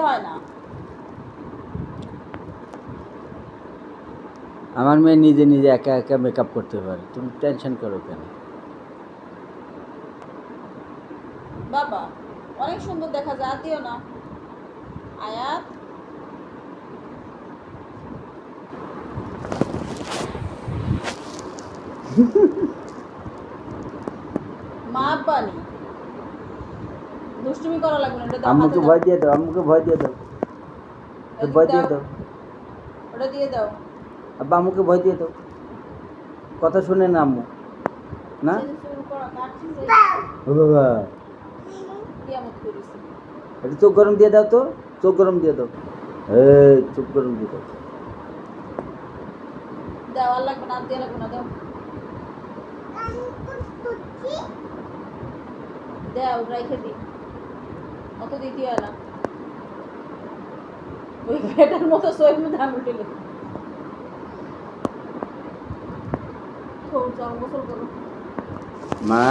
হয় না। আমার মেয়ে নিজে নিজে একা একা মেকআপ করতে পারে। তুমি টেনশন করো কেন? বাবা অনেক সুন্দর দেখা যায় দিও না। আয়াত? মা পানি দুষ্টুমি করা লাগবে না ওটা আম্মুকে ভয় দিয়ে দাও আম্মুকে ভয় দিয়ে দাও। ভয় দিয়ে দাও। ওটা দিয়ে দাও। আব্বা আম্মুকে ভয় দিয়ে দাও। কথা শুনে না আম্মু। না? শুরু করো, কাটছি যে ও বাবা। কিয়ামত চোখ গরম দিয়ে দাও তো। চোখ গরম দিয়ে দাও। এই চোখ গরম দিয়ে দাও। দাও আর লাগবে না দিয়ে লাগবে না দাও। দাও রাইখে দি। হয় না। ওই মতো সই মধ্যে আমি উঠে চল গোসল করো। মা?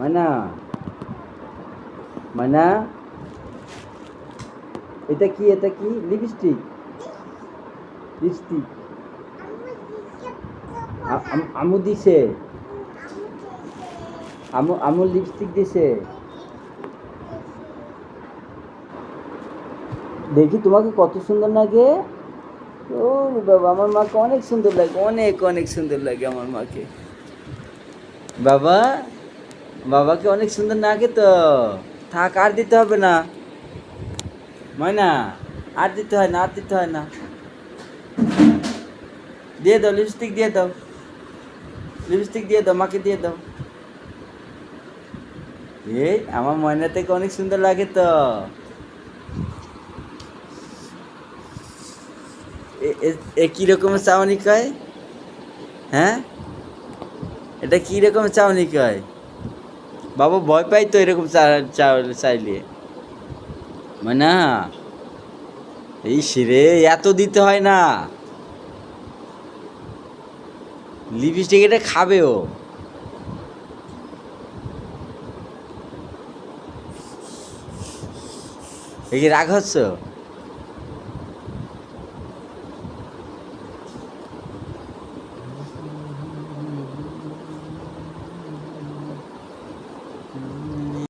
মানা মানা এটা কি? এটা কি? লিপস্টিক? লিপস্টিক। আমু দিছে। আমু আমু লিপস্টিক দিছে। দেখি তোমাকে কত সুন্দর লাগে। ও বাবা, আমার মাকে অনেক সুন্দর লাগে, অনেক অনেক সুন্দর লাগে আমার মাকে। বাবা, বাবাকে অনেক সুন্দর লাগে তো। থাক, আর দিতে হবে না। ময়না, আর দিতে হয় না, আর দিতে হয় না। দিয়ে দাও লিপস্টিক দিয়ে দাও। লিপস্টিক দিয়ে দাও, মাকে দিয়ে দাও। এই, আমার ময়না থেকে অনেক সুন্দর লাগে তো। এ- এ- এ কি রকমের চাউনি কয় হ্যাঁ? এটা কি রকম চাউনি কয় বাবা ভয় পাই তো এরকম চাউল চাইলে। মানে এই সিরে এত দিতে হয় না। লিপস্টিক এটা খাবে ও। এই কি রাগ হচ্ছ?